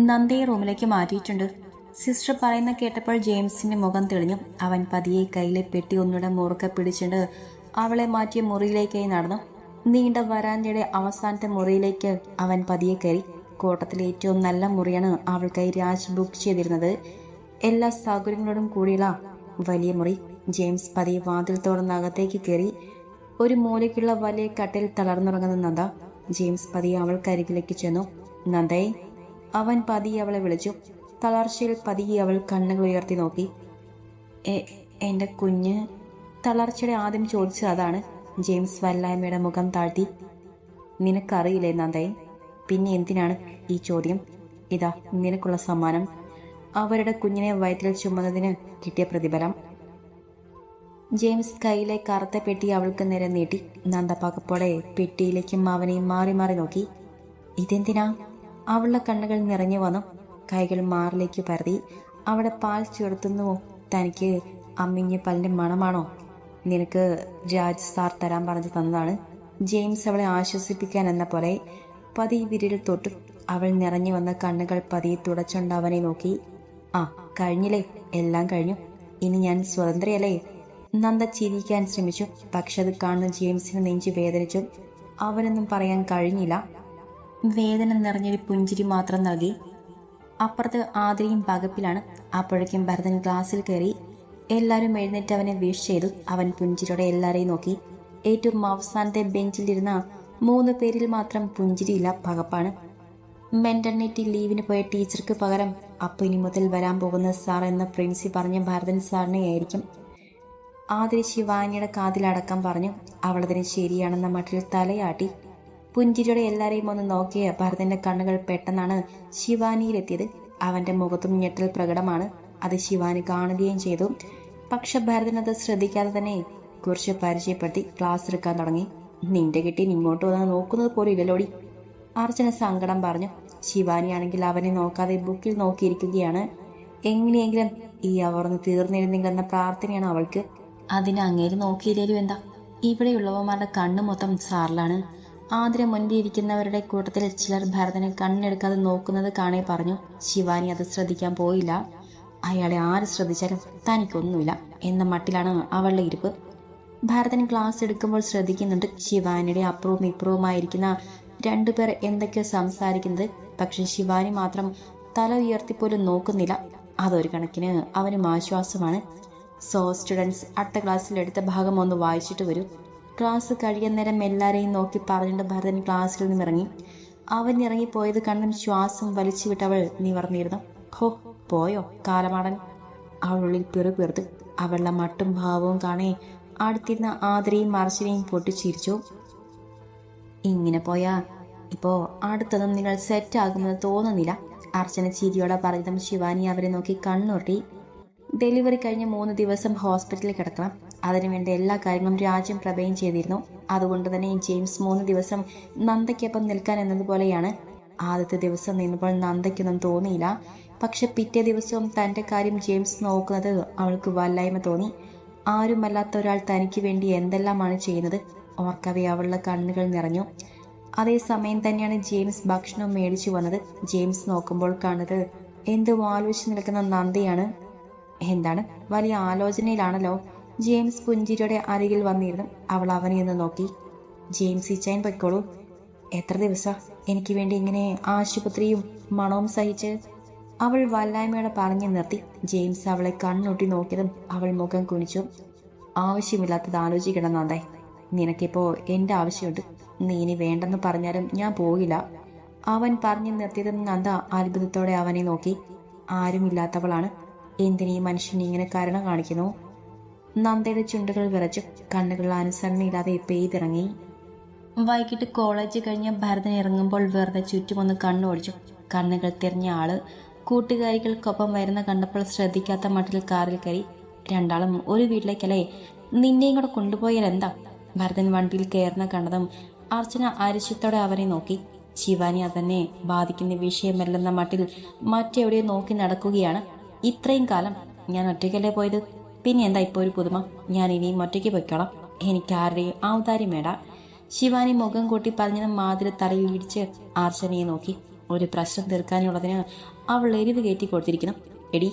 നന്ദയെ റൂമിലേക്ക് മാറ്റിയിട്ടുണ്ട്. സിസ്റ്റർ പറയുന്ന കേട്ടപ്പോൾ ജെയിംസിന്റെ മുഖം തെളിഞ്ഞു. അവൻ പതിയെ കയ്യിലെ പെട്ടി ഒന്നുകൂടെ മുറുക്കെ പിടിച്ചിട്ട് അവളെ മാറ്റിയ മുറിയിലേക്കായി നടന്നു. നീണ്ട വരാന്തയുടെ അവസാനത്തെ മുറിയിലേക്ക് അവൻ പതിയെ കയറി. കോട്ടത്തിലെ ഏറ്റവും നല്ല മുറിയാണ് അവൾക്കായി രാജ് ബുക്ക് ചെയ്തിരുന്നത്. എല്ലാ സൗകര്യങ്ങളോടും കൂടിയുള്ള വലിയ മുറി. ജെയിംസ് പതിയെ വാതിൽ തുറന്നകത്തേക്ക് കയറി. ഒരു മൂലയ്ക്കുള്ള വലിയ കട്ടിൽ തളർന്നുറങ്ങുന്ന നന്ദ. ജെയിംസ് പതിയെ അവൾക്കരികിലേക്ക് ചെന്നു. നന്ദയെ അവൻ പതിയെ അവളെ വിളിച്ചു. തളർച്ചയിൽ പതിയെ അവൾ കണ്ണുകൾ ഉയർത്തി നോക്കി. എ- എന്റെ കുഞ്ഞ് തളർച്ചയുടെ ആദ്യം ചോദിച്ചത് അതാണ്. ജെയിംസ് വല്ലായ്മയുടെ മുഖം താഴ്ത്തി. നിനക്കറിയില്ലേ നന്ദയെ പിന്നെ എന്തിനാണ് ഈ ചോദ്യം? ഇതാ നിനക്കുള്ള സമ്മാനം. അവരുടെ കുഞ്ഞിനെ വയറ്റിൽ ചുമന്നതിന് കിട്ടിയ പ്രതിഫലം. ജെയിംസ് കയ്യിലെ കറുത്ത പെട്ടി അവൾക്ക് നേരെ നീട്ടി. നന്ദ പകപ്പോടെ പെട്ടിയിലേക്കും അവനെയും മാറി മാറി നോക്കി. ഇതെന്തിനാ? അവളുടെ കണ്ണുകൾ നിറഞ്ഞു വന്നു. കൈകൾ മാറിലേക്ക് പരതി അവിടെ പാൽ ചേർത്തുന്നുവോ തനിക്ക് അമ്മിഞ്ഞ പല്ലിന്റെ മണമാണോ? നിനക്ക് ജാജ് സാർ തരാൻ പറഞ്ഞു തന്നതാണ്. ജെയിംസ് അവളെ ആശ്വസിപ്പിക്കാൻ എന്ന പോലെ പതി വിരൽ തൊട്ടു. അവൾ നിറഞ്ഞു വന്ന കണ്ണുകൾ പതിയെ തുടച്ചുകൊണ്ട് അവനെ നോക്കി. ആ കഴിഞ്ഞില്ലേ? എല്ലാം കഴിഞ്ഞു. ഇനി ഞാൻ സ്വതന്ത്രയല്ലേ? നന്ദ ചിരിക്കാൻ ശ്രമിച്ചു. പക്ഷെ അത് കാണുന്ന ജെയിംസിന് നെഞ്ചു വേദനിച്ചു. അവനൊന്നും പറയാൻ കഴിഞ്ഞില്ല. വേദന നിറഞ്ഞൊരു പുഞ്ചിരി മാത്രം നൽകി അപ്പുറത്ത് ആതിരയും പകപ്പിലാണ്. അപ്പോഴേക്കും ഭരതൻ ക്ലാസ്സിൽ കയറി എല്ലാവരും എഴുന്നേറ്റ് അവനെ വിഷ് ചെയ്തു. അവൻ പുഞ്ചിരിയോടെ എല്ലാവരെയും നോക്കി. ഏറ്റവും അവസാനത്തെ ബെഞ്ചിലിരുന്ന മൂന്ന് പേരിൽ മാത്രം പുഞ്ചിരിയില്ല പകപ്പാണ്. മെന്റർനെറ്റി ലീവിന് പോയ ടീച്ചർക്ക് പകരം അപ്പൊ ഇനി മുതൽ വരാൻ പോകുന്ന സാർ എന്ന പ്രിൻസി പറഞ്ഞ ഭരതൻ സാറിനെ ആയിരിക്കും. ആതിരി ശിവാനിയുടെ കാതിലടക്കം പറഞ്ഞു അവളതിന് ശരിയാണെന്ന മട്ടിൽ തലയാട്ടി പുഞ്ചിരിയോടെ എല്ലാവരെയും ഒന്ന് നോക്കിയ ഭരതന്റെ കണ്ണുകൾ പെട്ടെന്നാണ് ശിവാനിയിലെത്തിയത്. അവന്റെ മുഖത്തും ഞെട്ടൽ പ്രകടമാണ്. അത് ശിവാനി കാണുകയും ചെയ്തു. പക്ഷെ ഭരതൻ അത് ശ്രദ്ധിക്കാതെ തന്നെ കുറിച്ച് പരിചയപ്പെടുത്തി ക്ലാസ് എടുക്കാൻ തുടങ്ങി. നിന്റെ കിട്ടി ഇങ്ങോട്ട് വന്ന് നോക്കുന്നത് പോലും ഇല്ലല്ലോടി അർച്ചന സങ്കടം പറഞ്ഞു. ശിവാനിയാണെങ്കിൽ അവനെ നോക്കാതെ ബുക്കിൽ നോക്കിയിരിക്കുകയാണ്. എങ്ങനെയെങ്കിലും ഈ അവർന്ന് തീർന്നിരുന്നെങ്കിലെന്ന പ്രാർത്ഥനയാണ് അവൾക്ക്. അതിന് അങ്ങേര് നോക്കിയില്ലേലും എന്താ? ഇവിടെയുള്ളവന്മാരുടെ കണ്ണു മൊത്തം സാറിലാണ്. ആതിര മുൻപിൽ ഇരിക്കുന്നവരുടെ കൂട്ടത്തിൽ ചിലർ ഭരതനെ കണ്ണെടുക്കാതെ നോക്കുന്നത് കാണേ പറഞ്ഞു ശിവാനി അത് ശ്രദ്ധിക്കാൻ പോയില്ല. അയാളെ ആര് ശ്രദ്ധിച്ചാലും തനിക്കൊന്നുമില്ല. എന്ന മട്ടിലാണ് അവളുടെ ഇരിപ്പ്. ഭരതൻ ക്ലാസ് എടുക്കുമ്പോൾ ശ്രദ്ധിക്കുന്നുണ്ട് ശിവാനിയുടെ അപ്പുറവും ഇപ്പുറവുമായിരിക്കുന്ന രണ്ടുപേർ എന്തൊക്കെയോ സംസാരിക്കുന്നത്. പക്ഷെ ശിവാനി മാത്രം തല ഉയർത്തിപ്പോലും നോക്കുന്നില്ല. അതൊരു കണക്കിന് അവനും ആശ്വാസമാണ്. സോ സ്റ്റുഡൻസ് അടുത്ത ക്ലാസ്സിൽ എടുത്ത ഭാഗം ഒന്ന് വായിച്ചിട്ട് വരൂ. ക്ലാസ് കഴിയുന്നേരം എല്ലാവരെയും നോക്കി പറഞ്ഞിട്ട് ഭരതൻ ക്ലാസ്സിൽ നിന്ന് ഇറങ്ങി അവൻ ഇറങ്ങിപ്പോയത് കണ്ണും ശ്വാസം വലിച്ചു വിട്ടവൾ നിവർന്നിരുന്നു. ഹോ പോയോ കാലമാടൻ? അവളുള്ളിൽ പിറുപിറുത്ത് അവളുടെ മട്ടും ഭാവവും കാണേ അടുത്തിരുന്ന ആതിരയും മറച്ചിനെയും പൊട്ടിച്ചിരിച്ചു ഇങ്ങനെ പോയാ ഇപ്പോ അടുത്തതും നിങ്ങൾ സെറ്റ് ആകുമെന്ന് തോന്നുന്നില്ല. അർച്ചന ചിരിയോടെ പറഞ്ഞതും ശിവാനി അവരെ നോക്കി കണ്ണുരുട്ടി. ഡെലിവറി കഴിഞ്ഞ് മൂന്ന് ദിവസം ഹോസ്പിറ്റലിൽ കിടക്കണം. അതിനുവേണ്ട എല്ലാ കാര്യങ്ങളും രാജ്യം പ്രഭയം ചെയ്തിരുന്നു. അതുകൊണ്ട് തന്നെ ജെയിംസ് മൂന്ന് ദിവസം നന്ദയ്ക്കൊപ്പം നിൽക്കാൻ എന്നതുപോലെയാണ്. ആദ്യത്തെ ദിവസം നിന്നപ്പോൾ നന്ദയ്ക്കൊന്നും തോന്നിയില്ല. പക്ഷെ പിറ്റേ ദിവസവും തന്റെ കാര്യം ജെയിംസ് നോക്കുന്നത് അവൾക്ക് വല്ലായ്മ തോന്നി. ആരുമല്ലാത്ത ഒരാൾ തനിക്ക് വേണ്ടി എന്തെല്ലാമാണ് ചെയ്യുന്നത്? ഓർക്കവേ അവളുടെ കണ്ണുകൾ നിറഞ്ഞു. അതേസമയം തന്നെയാണ് ജെയിംസ് ഭക്ഷണം മേടിച്ചു വന്നത്. ജെയിംസ് നോക്കുമ്പോൾ കാണുന്നത് എന്തോ ആലോചിച്ച് നിൽക്കുന്ന നന്ദിയാണ്. എന്താണ്? വലിയ ആലോചനയിലാണല്ലോ. ജെയിംസ് പുഞ്ചിരിയുടെ അരികിൽ വന്നിരുന്നു. അവൾ അവനെ ഒന്ന് നോക്കി. ജെയിംസ് ഈ ചൈൻ പൊയ്ക്കോളൂ. എത്ര ദിവസം? എനിക്ക് വേണ്ടി ഇങ്ങനെ ആശുപത്രിയും മണവും സഹിച്ച് അവൾ വല്ലായ്മയോടെ പറഞ്ഞു നിർത്തി. ജെയിംസ് അവളെ കണ്ണൊട്ടി നോക്കിയതും അവൾ മുഖം കുനിച്ചു. ആവശ്യമില്ലാത്തത് ആലോചിക്കണം നന്ദേ. നിനക്കിപ്പോൾ എന്റെ ആവശ്യമുണ്ട്. നീ ഇനി വേണ്ടെന്ന് പറഞ്ഞാലും ഞാൻ പോകില്ല. അവൻ പറഞ്ഞു നിർത്തിയതും നന്ദ അത്ഭുതത്തോടെ അവനെ നോക്കി. ആരുമില്ലാത്തവളാണ്. എന്തിനീ മനുഷ്യൻ ഇങ്ങനെ കാരണം കാണിക്കുന്നു? നന്ദയുടെ ചുണ്ടുകൾ വിറച്ചു കണ്ണുകൾ അനുസരണയില്ലാതെ പെയ്തിറങ്ങി. വൈകിട്ട് കോളേജ് കഴിഞ്ഞ ഭരതൻ ഇറങ്ങുമ്പോൾ വെറുതെ ചുറ്റുമൊന്ന് കണ്ണോടിച്ചു. കണ്ണുകൾ തിരിഞ്ഞ ആൾ കൂട്ടുകാരികൾക്കൊപ്പം വരുന്ന കണ്ടപ്പോൾ ശ്രദ്ധിക്കാത്ത മട്ടിൽ കാറിൽ കയറി. രണ്ടാളും ഒരു വീട്ടിലേക്കല്ലേ? നിന്നെയും കൂടെ കൊണ്ടുപോയാൽ എന്താ? ഭരതൻ വണ്ടിയിൽ കയറുന്ന കണ്ടതും അർച്ചന അരിശത്തോടെ അവരെ നോക്കി. ശിവാനി അതന്നെ ബാധിക്കുന്ന വിഷയമല്ലെന്ന മട്ടിൽ മറ്റെവിടെയോ നോക്കി നടക്കുകയാണ്. ഇത്രയും കാലം ഞാൻ ഒറ്റയ്ക്കല്ലേ പോയത്? പിന്നെ എന്താ ഇപ്പോൾ ഒരു പുതുമ? ഞാൻ ഇനിയും ഒറ്റയ്ക്ക് പൊയ്ക്കോളാം. എനിക്ക് ആരുടെയും ഔദാര്യം വേണ്ട. ശിവാനി മുഖം കൂട്ടി പറഞ്ഞത് മാതിരി തലയിൽ ഇടിച്ച് ആർച്ചനയെ നോക്കി. ഒരു പ്രശ്നം തീർക്കാനുള്ളതിന് അവൾ എരിവ് കയറ്റി കൊടുത്തിരിക്കണം എടി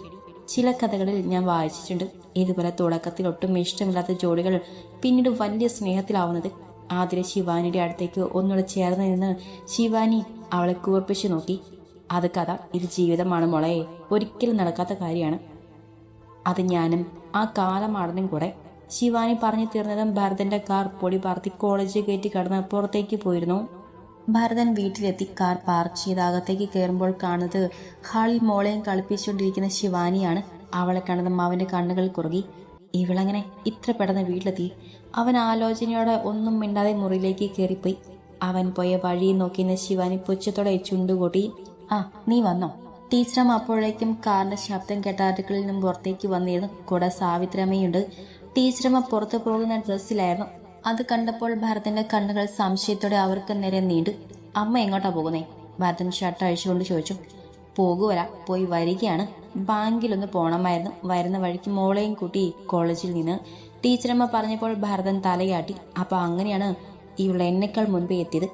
ചില കഥകളിൽ ഞാൻ വായിച്ചിട്ടുണ്ട്. ഇതുപോലെ തുടക്കത്തിൽ ഒട്ടും ഇഷ്ടമില്ലാത്ത ജോഡികൾ പിന്നീട് വലിയ സ്നേഹത്തിലാവുന്നത്. ആതിര ശിവാനിയുടെ അടുത്തേക്ക് ഒന്നുകൂടെ ചേർന്ന് നിന്ന് ശിവാനി അവളെ കൂർപ്പിച്ചു നോക്കി. അത് കഥ ഇത് ജീവിതമാണ് മോളെ. ഒരിക്കലും നടക്കാത്ത കാര്യമാണ്. അത് ഞാനും ആ കാലമാടനും കൂടെ ശിവാനി പറഞ്ഞു തീർന്നതും ഭരതന്റെ കാർ പൊടി പാർത്തി കോളേജിൽ കയറ്റി കടന്ന് പുറത്തേക്ക് പോയിരുന്നു. ഭരതൻ വീട്ടിലെത്തി കാർ പാർക്ക് ചെയ്ത് അകത്തേക്ക് കയറുമ്പോൾ കാണുന്നത് ഹാളിൽ മോളെയും കളിപ്പിച്ചുകൊണ്ടിരിക്കുന്ന ശിവാനിയാണ്. അവളെ കണ്ടതും അവന്റെ കണ്ണുകൾ കുറുകി. ഇവളങ്ങനെ ഇത്ര പെട്ടെന്ന് വീട്ടിലെത്തി? അവൻ ആലോചനയോടെ ഒന്നും മിണ്ടാതെ മുറിയിലേക്ക് കയറിപ്പോയി. അവൻ പോയ വഴി നോക്കിയിരുന്ന ശിവാനി പുച്ഛത്തോടെ ചുണ്ടുകൂട്ടി ആ നീ വന്നോ. ടീച്ചറമ്മ അപ്പോഴേക്കും കാറിന്റെ ശബ്ദം കേട്ട അടുക്കളിൽ നിന്നും പുറത്തേക്ക് വന്നിരുന്നു കൂടെ സാവിത്രമ്മയുണ്ട് ടീച്ചറമ്മ പുറത്തു പോകുന്ന ഡ്രസ്സിലായിരുന്നു. അത് കണ്ടപ്പോൾ ഭരതന്റെ കണ്ണുകൾ സംശയത്തോടെ അവർക്ക് നേരെ നീണ്ടു. അമ്മ എങ്ങോട്ടാ പോകുന്നേ? ഭരതൻ ഷർട്ട് അഴിച്ചുകൊണ്ട് ചോദിച്ചു. പോകുവരാ പോയി വരികയാണ്. ബാങ്കിലൊന്ന് പോണമായിരുന്നു. വരുന്ന വഴിക്ക് മോളെയും കൂട്ടി കോളേജിൽ നിന്ന്. ടീച്ചറമ്മ പറഞ്ഞപ്പോൾ ഭരതൻ തലയാട്ടി. അപ്പൊ അങ്ങനെയാണ് ഇവൾ എന്നെക്കാൾ മുൻപേ എത്തിയത്.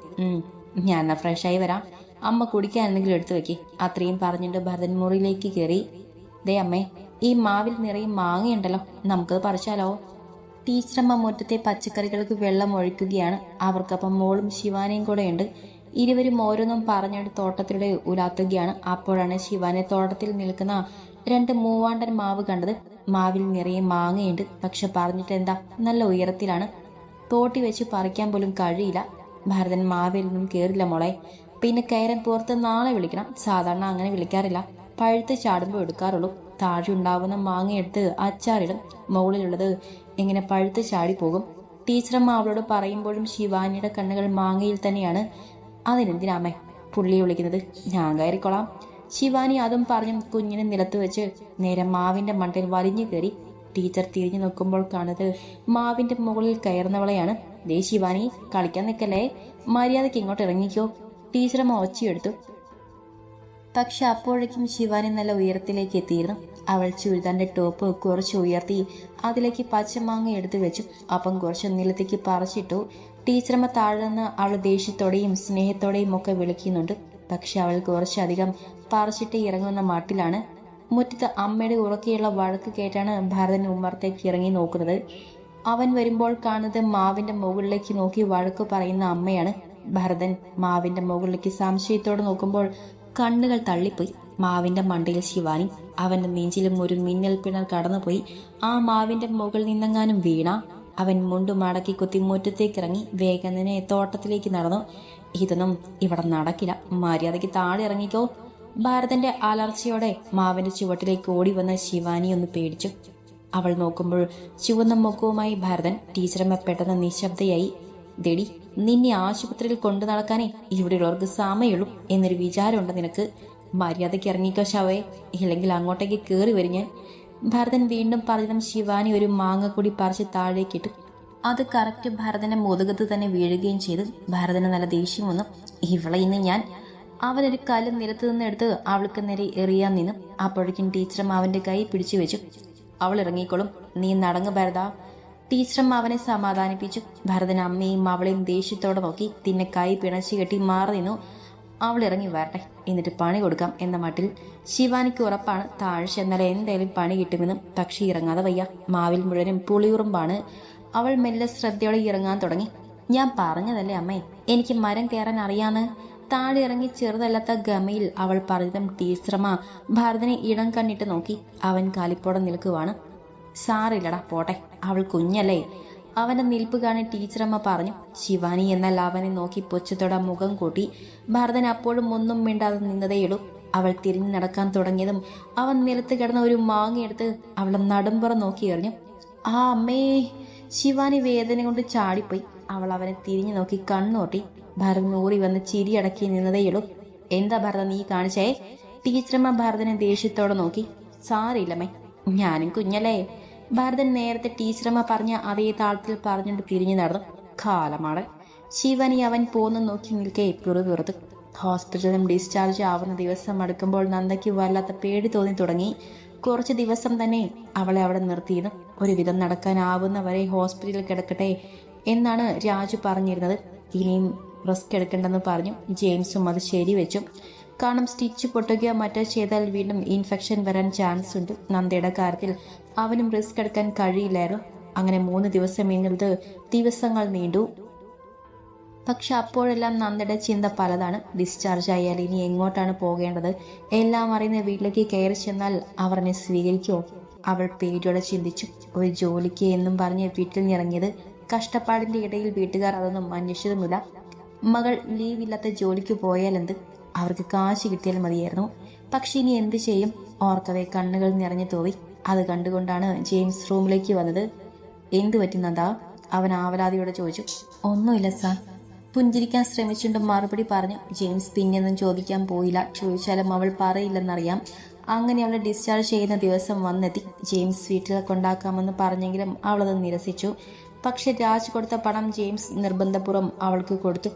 ഞാൻ ഫ്രഷായി വരാം. അമ്മ കുടിക്കാൻ എന്തെങ്കിലും എടുത്തു വെക്കേ. അത്രയും പറഞ്ഞിട്ട് ഭരതൻ മുറിയിലേക്ക് കയറി ദേ അമ്മേ ഈ മാവിൽ നിറയെ മാങ്ങയുണ്ടല്ലോ. നമുക്കത് പറിച്ചാലോ? ടീച്ചറമ്മ മുറ്റത്തെ പച്ചക്കറികൾക്ക് വെള്ളം ഒഴിക്കുകയാണ്. അവർക്കൊപ്പം മോളും ശിവാനയും കൂടെയുണ്ട്. ഇരുവരും ഓരോന്നും പറഞ്ഞിട്ട് തോട്ടത്തിലൂടെ ഉലാത്തുകയാണ്. അപ്പോഴാണ് ശിവാനെ തോട്ടത്തിൽ നിൽക്കുന്ന രണ്ട് മൂവാണ്ടൻ മാവ് കണ്ടത്. മാവിൽ നിറയെ മാങ്ങയുണ്ട്. പക്ഷെ പറഞ്ഞിട്ട് എന്താ? നല്ല ഉയരത്തിലാണ്. തോട്ടി വെച്ച് പറിക്കാൻ പോലും കഴിയില്ല. ഭരതൻ മാവിൽ നിന്നും കയറില്ല മോളെ. പിന്നെ കയറൻ പുറത്ത് നാളെ വിളിക്കണം. സാധാരണ അങ്ങനെ വിളിക്കാറില്ല. പഴുത്ത് ചാടുമ്പോൾ എടുക്കാറുള്ളൂ. താഴെ ഉണ്ടാവുന്ന മാങ്ങ എടുത്ത് അച്ചാറിടും. മുകളിലുള്ളത് ഇങ്ങനെ പഴുത്ത് ചാടി പോകും ടീച്ചറമ്മ അവളോട് പറയുമ്പോഴും ശിവാനിയുടെ കണ്ണുകൾ മാങ്ങയിൽ തന്നെയാണ്. അതിനെന്തിനാമേ പുള്ളിയെ വിളിക്കുന്നത്. ഞാൻ കയറിക്കൊള്ളാം ശിവാനി അതും പറഞ്ഞും കുഞ്ഞിനെ നിലത്ത് വെച്ച് നേരെ മാവിന്റെ മണ്ടയിൽ വലിഞ്ഞു കയറി. ടീച്ചർ തിരിഞ്ഞു നോക്കുമ്പോൾ കാണുന്നത് മാവിന്റെ മുകളിൽ കയറുന്നവളെയാണ്. ദേ ശിവാനി കളിക്കാൻ നിൽക്കല്ലേ? മര്യാദയ്ക്ക് ഇങ്ങോട്ട് ഇറങ്ങിക്കോ. ടീച്ചറമ്മ ഒച്ചയെടുത്തു പക്ഷെ അപ്പോഴേക്കും ശിവാനി നല്ല ഉയരത്തിലേക്ക് എത്തിയിരുന്നു. അവൾ ചുരിദാന്റെ ടോപ്പ് കുറച്ച് ഉയർത്തി അതിലേക്ക് പച്ചമാങ്ങ എടുത്തു വെച്ചു. അപ്പം കുറച്ച് നിലത്തേക്ക് പറിച്ചിട്ടു. ടീച്ചറമ്മ താഴ്ന്ന് അവൾ ദേഷ്യത്തോടെയും സ്നേഹത്തോടെയും ഒക്കെ വിളിക്കുന്നുണ്ട്. പക്ഷെ അവൾ കുറച്ചധികം പറിച്ചിട്ട് ഇറങ്ങുന്ന മാട്ടിലാണ്. മുറ്റത്ത് അമ്മയുടെ ഉറക്കെയുള്ള വഴക്ക് കേട്ടാണ് ഭരതൻ ഉമ്മറത്തേക്ക് ഇറങ്ങി നോക്കുന്നത്. അവൻ വരുമ്പോൾ കാണുന്നത് മാവിന്റെ മുകളിലേക്ക് നോക്കി വഴക്ക് പറയുന്ന അമ്മയാണ്. ഭരതൻ മാവിന്റെ മുകളിലേക്ക് സംശയത്തോടെ നോക്കുമ്പോൾ കണ്ണുകൾ തള്ളിപ്പോയി. മാവിന്റെ മണ്ടയിൽ ശിവാനി അവന്റെ നെഞ്ചിലും ഒരു മിന്നൽ പിണർ കടന്നുപോയി. ആ മാവിന്റെ മുകളിൽ നിന്നെങ്ങാനും വീണ അവൻ മുണ്ടു മടക്കി കുത്തി മുറ്റത്തേക്ക് ഇറങ്ങി വേഗനെ തോട്ടത്തിലേക്ക് നടന്നു. ഇതൊന്നും ഇവിടെ നടക്കില്ല. മര്യാദയ്ക്ക് താഴെ ഇറങ്ങിക്കോ. ഭാരതന്റെ അലർച്ചയോടെ മാവിന്റെ ചുവട്ടിലേക്ക് ഓടി വന്ന ശിവാനി ഒന്ന് പേടിച്ചു. അവൾ നോക്കുമ്പോൾ ചുവന്ന മുഖവുമായി ഭാരതൻ ടീച്ചറമ്മ പെട്ടെന്ന് നിശബ്ദയായി ദേടി നിന്നെ ആശുപത്രിയിൽ കൊണ്ടു നടക്കാനേ ഇവിടെയുള്ളവർക്ക് സമയമുള്ളൂ എന്നൊരു വിചാരമുണ്ട് നിനക്ക്. മര്യാദയ്ക്ക് ഇറങ്ങിക്കോ ശവേ. ഇല്ലെങ്കിൽ അങ്ങോട്ടേക്ക് കയറി വരും ഞാൻ. ഭരതൻ വീണ്ടും പറഞ്ഞതും ശിവാനി ഒരു മാങ്ങ കൂടി പറിച്ച് താഴേക്കിട്ടു അത് കറക്റ്റ് ഭരതന്റെ മുതുകത്ത് തന്നെ വീഴുകയും ചെയ്തു. ഭരതന് നല്ല ദേഷ്യം വന്നു. ഇവളെ ഇന്ന് ഞാൻ അവനൊരു കല്ല് നിരത്ത് നിന്ന് എടുത്ത് അവൾക്ക് നേരെ എറിയാൻ നിന്നു. അപ്പോഴേക്കും ടീച്ചറും അവന്റെ കൈ പിടിച്ചു വെച്ചു. അവൾ ഇറങ്ങിക്കോളും. നീ നടങ്ങ് ഭരത. ടീച്ചറും അവനെ സമാധാനിപ്പിച്ചു. ഭരതൻ അമ്മയും അവളെയും ദേഷ്യത്തോടെ നോക്കി തിന്നെ കൈ പിണച്ചു കെട്ടി മാറി നിന്നു. അവൾ ഇറങ്ങി വരട്ടെ എന്നിട്ട് പണി കൊടുക്കാം എന്ന മട്ടിൽ ശിവാനിക്ക് ഉറപ്പാണ് താഴെ ചെന്നാൽ എന്തായാലും പണി കിട്ടുമെന്നും പക്ഷി ഇറങ്ങാതെ വയ്യ. മാവിൽ മുഴുവനും പുളിയുറുമ്പാണ്. അവൾ മെല്ലെ ശ്രദ്ധയോടെ ഇറങ്ങാൻ തുടങ്ങി. ഞാൻ പറഞ്ഞതല്ലേ അമ്മേ എനിക്ക് മരം കയറാൻ അറിയാന്ന്. താഴെ ഇറങ്ങി ചെറുതല്ലാത്ത ഗമയിൽ അവൾ പറഞ്ഞതും ടീച്ചറമ്മ ഭരതനെ ഇടം കണ്ണിട്ട് നോക്കി. അവൻ കാലിപ്പോടെ നിൽക്കുവാണ്. സാറില്ലടാ പോട്ടെ. അവൾ കുഞ്ഞല്ലേ. അവന്റെ നിൽപ്പ് കാണി ടീച്ചറമ്മ പറഞ്ഞു ശിവാനി എന്നാൽ അവനെ നോക്കി പൊച്ചത്തോടെ മുഖം കൂട്ടി. ഭരതൻ അപ്പോഴും ഒന്നും മിണ്ടാതെ നിന്നതേയുള്ളൂ അവൾ തിരിഞ്ഞു നടക്കാൻ തുടങ്ങിയതും അവൻ നിലത്ത് കിടന്ന ഒരു മാങ്ങയെടുത്ത് അവളെ നടുമ്പുറം നോക്കി എറിഞ്ഞു. ആ അമ്മേ. ശിവാനി വേദന കൊണ്ട് ചാടിപ്പോയി. അവൾ അവനെ തിരിഞ്ഞു നോക്കി കണ്ണോട്ടി. ഭരതൻ ഊറി വന്ന് ചിരി അടക്കി നിന്നതേയുള്ളൂ എന്താ ഭരത നീ കാണിച്ചേ? ടീച്ചറമ്മ ഭരതനെ ദേഷ്യത്തോടെ നോക്കി. സാരില്ലമ്മേ ഞാനും കുഞ്ഞല്ലേ. ഭരതൻ നേരത്തെ ടീച്ചറമ്മ പറഞ്ഞ അതേ താളത്തിൽ പറഞ്ഞുകൊണ്ട് പിരിഞ്ഞു നടന്നു. കാലമാണ് ശിവനി അവൻ പോന്നു നോക്കി നിൽക്കെ വെറുതെ ഹോസ്പിറ്റലിലും ഡിസ്ചാർജ് ആവുന്ന ദിവസം അടുക്കുമ്പോൾ നന്ദയ്ക്ക് വല്ലാത്ത പേടി തോന്നി തുടങ്ങി. കുറച്ച് ദിവസം തന്നെ അവളെ അവിടെ നിർത്തിയിരുന്നു. ഒരുവിധം നടക്കാനാവുന്നവരെ ഹോസ്പിറ്റലിൽ കിടക്കട്ടെ എന്നാണ് രാജു പറഞ്ഞിരുന്നത്. ഇനിയും റിസ്ക് എടുക്കണ്ടെന്ന് പറഞ്ഞു. ജെയിംസും അത് ശരിവെച്ചു. കാരണം സ്റ്റിച്ച് പൊട്ടുകയോ മറ്റോ ചെയ്താൽ വീണ്ടും ഇൻഫെക്ഷൻ വരാൻ ചാൻസ് ഉണ്ട് നന്ദയുടെ കാര്യത്തിൽ അവനും റിസ്ക് എടുക്കാൻ കഴിയില്ലായിരുന്നു. അങ്ങനെ മൂന്ന് ദിവസം നീങ്ങുന്നത് ദിവസങ്ങൾ നീണ്ടു. പക്ഷെ അപ്പോഴെല്ലാം നന്ദയുടെ ചിന്ത പലതാണ്. ഡിസ്ചാർജ് ആയാൽ ഇനി എങ്ങോട്ടാണ് പോകേണ്ടത്? എല്ലാം അറിയുന്ന വീട്ടിലേക്ക് കയറി ചെന്നാൽ അവർ സ്വീകരിക്കുമോ? അവൾ പേടിയോടെ ചിന്തിച്ചു. ഒരു ജോലിക്ക് എന്നും പറഞ്ഞ് വീട്ടിൽ ഇറങ്ങിയത് കഷ്ടപ്പാടിന്റെ ഇടയിൽ വീട്ടുകാർ അതൊന്നും അന്വേഷിച്ചതുമില്ല. മകൾ ലീവില്ലാത്ത ജോലിക്ക് പോയാലെന്ത് അവർക്ക് കാശ് കിട്ടിയാൽ മതിയായിരുന്നു. പക്ഷെ ഇനി എന്ത് ചെയ്യും? ഓർക്കവേ കണ്ണുകൾ നിറഞ്ഞു തോവി. അത് കണ്ടുകൊണ്ടാണ് ജെയിംസ് റൂമിലേക്ക് വന്നത്. എന്തു പറ്റി നന്ദാ? അവൻ ആവലാതിയോടെ ചോദിച്ചു. ഒന്നുമില്ല സാർ. പുഞ്ചിരിക്കാൻ ശ്രമിച്ചുകൊണ്ട് മറുപടി പറഞ്ഞു ജെയിംസ് പിന്നെയൊന്നും ചോദിക്കാൻ പോയില്ല. ചോദിച്ചാലും അവൾ പറയില്ലെന്നറിയാം. അങ്ങനെ അവളെ ഡിസ്ചാർജ് ചെയ്യുന്ന ദിവസം വന്നെത്തി. ജെയിംസ് വീട്ടിൽ കൊണ്ടാക്കാമെന്ന് പറഞ്ഞെങ്കിലും അവളത് നിരസിച്ചു. പക്ഷെ രാജ് കൊടുത്ത പണം ജെയിംസ് നിർബന്ധപൂർവം അവൾക്ക് കൊടുത്തു.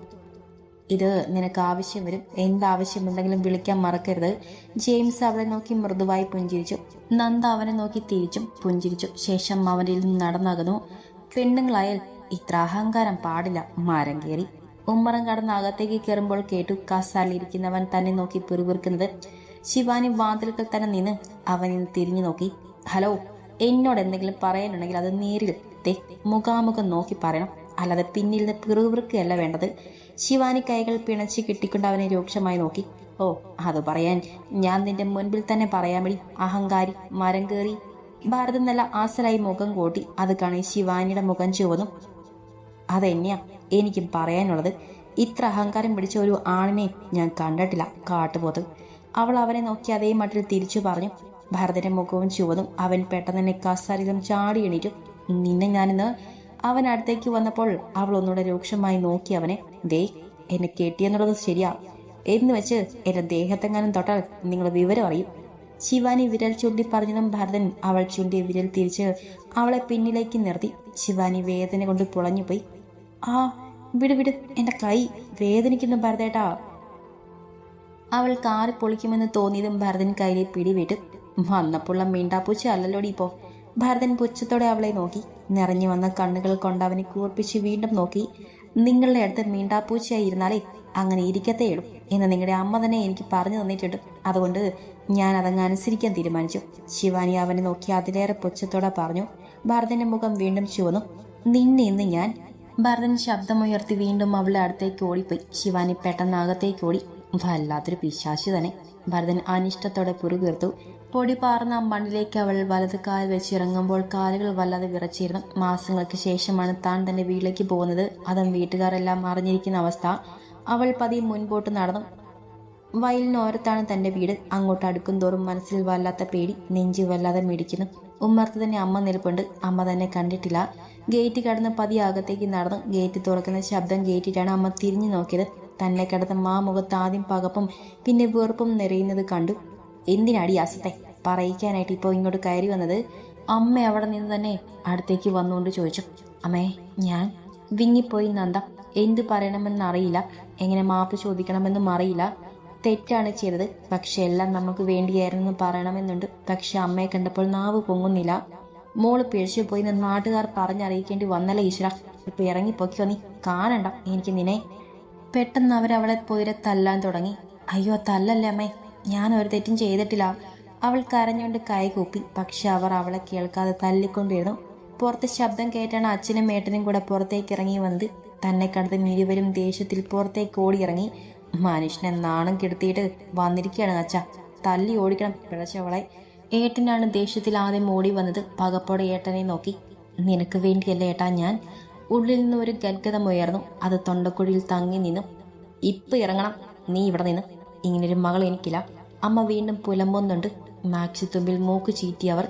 ഇത് നിനക്ക് ആവശ്യം വരും. എന്താവശ്യമുണ്ടെങ്കിലും വിളിക്കാൻ മറക്കരുത്. ജെയിംസ് അവളെ നോക്കി മൃദുവായി പുഞ്ചിരിച്ചു. നന്ദ അവനെ നോക്കി തിരിച്ചും പുഞ്ചിരിച്ചു. ശേഷം അവനിൽ നിന്ന് നടന്നകന്നു. പെണ്ണുങ്ങളായാൽ ഇത്ര അഹങ്കാരം പാടില്ല. മരം കയറി. ഉമ്മറം കടന്ന് അകത്തേക്ക് കയറുമ്പോൾ കേട്ടു കസാലിരിക്കുന്നവൻ തന്നെ നോക്കി പിറുപിറുക്കുന്നത്. ശിവാനി വാതിൽക്കൽ തന്നെ നിന്ന് അവനിൽ തിരിഞ്ഞു നോക്കി. ഹലോ എന്നോട് എന്തെങ്കിലും പറയാനുണ്ടെങ്കിൽ അത് നേരിൽ മുഖാമുഖം നോക്കി പറയണം. അല്ലാതെ പിന്നിൽ നിന്ന് പിറുവിറുക്കുകയല്ല വേണ്ടത്. ശിവാനി കൈകൾ പിണച്ച് കിട്ടിക്കൊണ്ട് അവനെ രൂക്ഷമായി നോക്കി. ഓ അത് പറയാൻ ഞാൻ നിന്റെ മുൻപിൽ തന്നെ പറയാൻ വേണ്ടി അഹങ്കാരി മരം കയറി. ഭാരതം നല്ല ആസലായി മുഖം കൂട്ടി അത് കാണി ശിവാനിയുടെ മുഖം ചുവന്നു. അതെന്നെയാ എനിക്കും പറയാനുള്ളത് ഇത്ര അഹങ്കാരം പിടിച്ച ഒരു ആണിനെ ഞാൻ കണ്ടിട്ടില്ല കാട്ടുപോത്ത്. അവൾ അവനെ നോക്കി അതേ മട്ടിൽ തിരിച്ചു പറഞ്ഞു. ഭരതന്റെ മുഖവും ചുവതും അവൻ പെട്ടെന്ന് തന്നെ കസാരിതം ചാടി എണീറ്റു. നിന്നെ ഞാനിന്ന് അവൻ അടുത്തേക്ക് വന്നപ്പോൾ അവൾ ഒന്നുകൂടെ രൂക്ഷമായി നോക്കി അവനെ ദേ എന്നെ കെട്ടിയെന്നുള്ളത് ശരിയാ. എന്ന് വെച്ച് എന്റെ ദേഹത്തെങ്ങാനും തൊട്ടാൽ നിങ്ങൾ വിവരം അറിയും. ശിവാനി വിരൽ ചൂണ്ടി പറഞ്ഞതും ഭരതൻ അവൾ ചൂണ്ടിയ വിരൽ തിരിച്ച് അവളെ പിന്നിലേക്ക് നിർത്തി. ശിവാനി വേദന കൊണ്ട് പുളഞ്ഞുപോയി. ആ വിട് വിട് എന്റെ കൈ വേദനിക്കുന്നു ഭരതേട്ടാ. അവൾ കാറി പൊളിക്കുമെന്ന് തോന്നിയതും ഭരതൻ കയ്യിലെ പിടിവിട്ടു. വന്നപ്പോഴുള്ള മീണ്ടാപ്പൂച്ച അല്ലല്ലോടി ഇപ്പോ. ഭരതൻ പുച്ഛത്തോടെ അവളെ നോക്കി. നിറഞ്ഞു വന്ന കണ്ണുകൾ കൊണ്ട് അവനെ കൂർപ്പിച്ച് വീണ്ടും നോക്കി. നിങ്ങളുടെ അടുത്ത് മീണ്ടാപ്പൂച്ചയായി ഇരുന്നാലേ അങ്ങനെ ഇരിക്കത്തേയുള്ളൂ എന്ന് നിങ്ങളുടെ അമ്മ തന്നെ എനിക്ക് പറഞ്ഞു തന്നിട്ടുണ്ട്. അതുകൊണ്ട് ഞാൻ അതങ്ങ് അനുസരിക്കാൻ തീരുമാനിച്ചു. ശിവാനി അവനെ നോക്കി അതിലേറെ പുച്ഛത്തോടെ പറഞ്ഞു. ഭരതന്റെ മുഖം വീണ്ടും ചുവന്നു. നിന്നെ ഇന്ന് ഞാൻ ഭരതൻ ശബ്ദമുയർത്തി വീണ്ടും അവളുടെ അടുത്തേക്ക് ഓടിപ്പോയി. ശിവാനി പെട്ടെന്ന് അകത്തേക്ക് ഓടി. വല്ലാത്തൊരു പിശാശി തന്നെ. ഭരതൻ അനിഷ്ടത്തോടെ പുറുകീർത്തു. പൊടി പാർന്ന മണ്ണിലേക്ക് അവൾ വലത് കാൽ വെച്ച് ഇറങ്ങുമ്പോൾ കാലുകൾ വല്ലാതെ വിറച്ചിരുന്നു. മാസങ്ങൾക്ക് ശേഷമാണ് താൻ തന്റെ വീട്ടിലേക്ക് പോകുന്നത്. അതും വീട്ടുകാരെല്ലാം അറിഞ്ഞിരിക്കുന്ന അവസ്ഥ. അവൾ പതിയെ മുൻപോട്ട് നടന്നു. വയലിനോരത്താണ് തന്റെ വീട്. അങ്ങോട്ട് അടുക്കും തോറും മനസ്സിൽ വല്ലാത്ത പേടി നെഞ്ചി വല്ലാതെ മിടിക്കുന്നു. ഉമ്മർത്ത് തന്നെ അമ്മ നിൽപ്പുണ്ട്. അമ്മ തന്നെ കണ്ടിട്ടില്ല. ഗേറ്റ് കടന്ന് പതി അകത്തേക്ക് നടന്നു. ഗേറ്റ് തുറക്കുന്ന ശബ്ദം കേട്ടിട്ടാണ് അമ്മ തിരിഞ്ഞു നോക്കിയത്. തന്നെ കിടന്ന മാ മുഖത്ത് ആദ്യം പകപ്പും പിന്നെ വെറുപ്പും നിറയുന്നത് കണ്ടു. എന്തിനാടി അസത്തെ പറയിക്കാനായിട്ട് ഇപ്പോൾ ഇങ്ങോട്ട് കയറി വന്നത്? അമ്മ അവിടെ നിന്ന് തന്നെ അടുത്തേക്ക് വന്നുകൊണ്ട് ചോദിച്ചു അമ്മേ ഞാൻ വിങ്ങിപ്പോയി നന്ദ എന്ത് പറയണമെന്നറിയില്ല എങ്ങനെ മാപ്പ് ചോദിക്കണമെന്നും അറിയില്ല. തെറ്റാണ് ചെയ്തത് പക്ഷെ എല്ലാം നമുക്ക് വേണ്ടിയായിരുന്നു പറയണമെന്നുണ്ട്. പക്ഷെ അമ്മയെ കണ്ടപ്പോൾ നാവ് പൊങ്ങുന്നില്ല. മോൾ പിഴച്ചു പോയി നിന്ന് നാട്ടുകാർ പറഞ്ഞറിയിക്കേണ്ടി വന്നല്ലേ ഈശ്വര. ഇപ്പൊ ഇറങ്ങിപ്പോക്കിയോ നീ കാണണ്ട എനിക്ക് നിന്നെ. പെട്ടെന്ന് അവരവളെ പോയിരെ തല്ലാൻ തുടങ്ങി. അയ്യോ തല്ലല്ലേ അമ്മേ ഞാൻ ഒരു തെറ്റും ചെയ്തിട്ടില്ല. അവൾ കരഞ്ഞുകൊണ്ട് കൈകൂപ്പി പക്ഷെ അവർ അവളെ കേൾക്കാതെ തല്ലിക്കൊണ്ടിരുന്നു. പുറത്ത് ശബ്ദം കേട്ടാണ് അച്ഛനും മേട്ടനും കൂടെ പുറത്തേക്ക് ഇറങ്ങി വന്നത്. തന്നെ കണ്ടതും ഇരുവരും ദേഷ്യത്തിൽ പുറത്തേക്ക് ഓടിയിറങ്ങി. മനുഷ്യനെ നാണം കെടുത്തിയിട്ട് വന്നിരിക്കുകയാണ് അച്ഛ. തല്ലി ഓടിക്കണം പിഴച്ചവളെ ഏട്ടനാണ് ദേഷ്യത്തിൽ ആദ്യം ഓടി വന്നത്. പകപ്പോടെ ഏട്ടനെ നോക്കി. നിനക്ക് വേണ്ടിയല്ല ഏട്ടാ ഞാൻ? ഉള്ളിൽ നിന്ന് ഒരു ഗദ്ഗതം ഉയർന്നു. അത് തൊണ്ടക്കുഴിയിൽ തങ്ങി നിന്നു. ഇപ്പൊ ഇറങ്ങണം. നീ ഇവിടെ നിന്ന്. ഇങ്ങനൊരു മകൾ എനിക്കില്ല. അമ്മ വീണ്ടും പുലമ്പൊന്നുണ്ട്. മാക്സി തുമ്പിൽ മൂക്ക് ചീറ്റിയവർ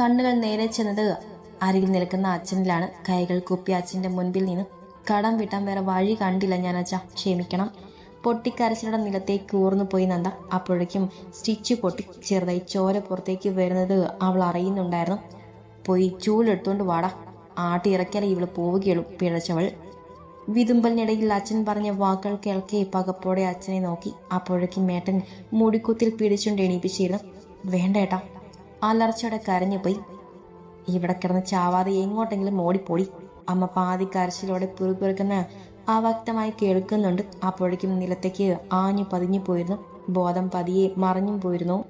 കണ്ണുകൾ നേരെ ചെന്നത് അരികിൽ നിൽക്കുന്ന അച്ഛനിലാണ്. കൈകൾ കുപ്പി അച്ഛന്റെ മുൻപിൽ നിന്ന് കടം വിട്ടാൻ വേറെ വഴി കണ്ടില്ല ഞാൻ അച്ഛ. ക്ഷമിക്കണം. പൊട്ടിക്കരച്ചിലൂടെ നിലത്തേക്ക് ഊർന്നു പോയി നന്ദ. അപ്പോഴേക്കും സ്റ്റിച്ച് പൊട്ടി ചെറുതായി ചോര പുറത്തേക്ക് വരുന്നത് അവൾ അറിയുന്നുണ്ടായിരുന്നു. പോയി ചൂലെടുത്തോണ്ട് വാടാ. ആട്ടി ഇറക്കിയാലേ ഇവൾ പോവുകയുള്ളൂ പിഴച്ചവൾ വിതുമ്പലിനിടയിൽ അച്ഛൻ പറഞ്ഞ വാക്കുകൾ കേൾക്കെ പകപ്പോടെ അച്ഛനെ നോക്കി. അപ്പോഴേക്കും മേട്ടൻ മുടിക്കുത്തിൽ പിടിച്ചുകൊണ്ട് എണീപ്പിച്ചിരുന്നു. വേണ്ട ഏട്ടാ. അലർച്ചയോടെ കരഞ്ഞുപോയി ഇവിടെ കിടന്ന് ചാവാതെ എങ്ങോട്ടെങ്കിലും ഓടിപ്പോടി. അമ്മ പാതി കരച്ചിലോടെ പുറപ്പെറുക്കുന്ന അവ്യക്തമായി കേൾക്കുന്നുണ്ട്. അപ്പോഴേക്കും നിലത്തേക്ക് ആഞ്ഞു പതിഞ്ഞു പോയിരുന്നു. ബോധം പതിയെ മറഞ്ഞും പോയിരുന്നു.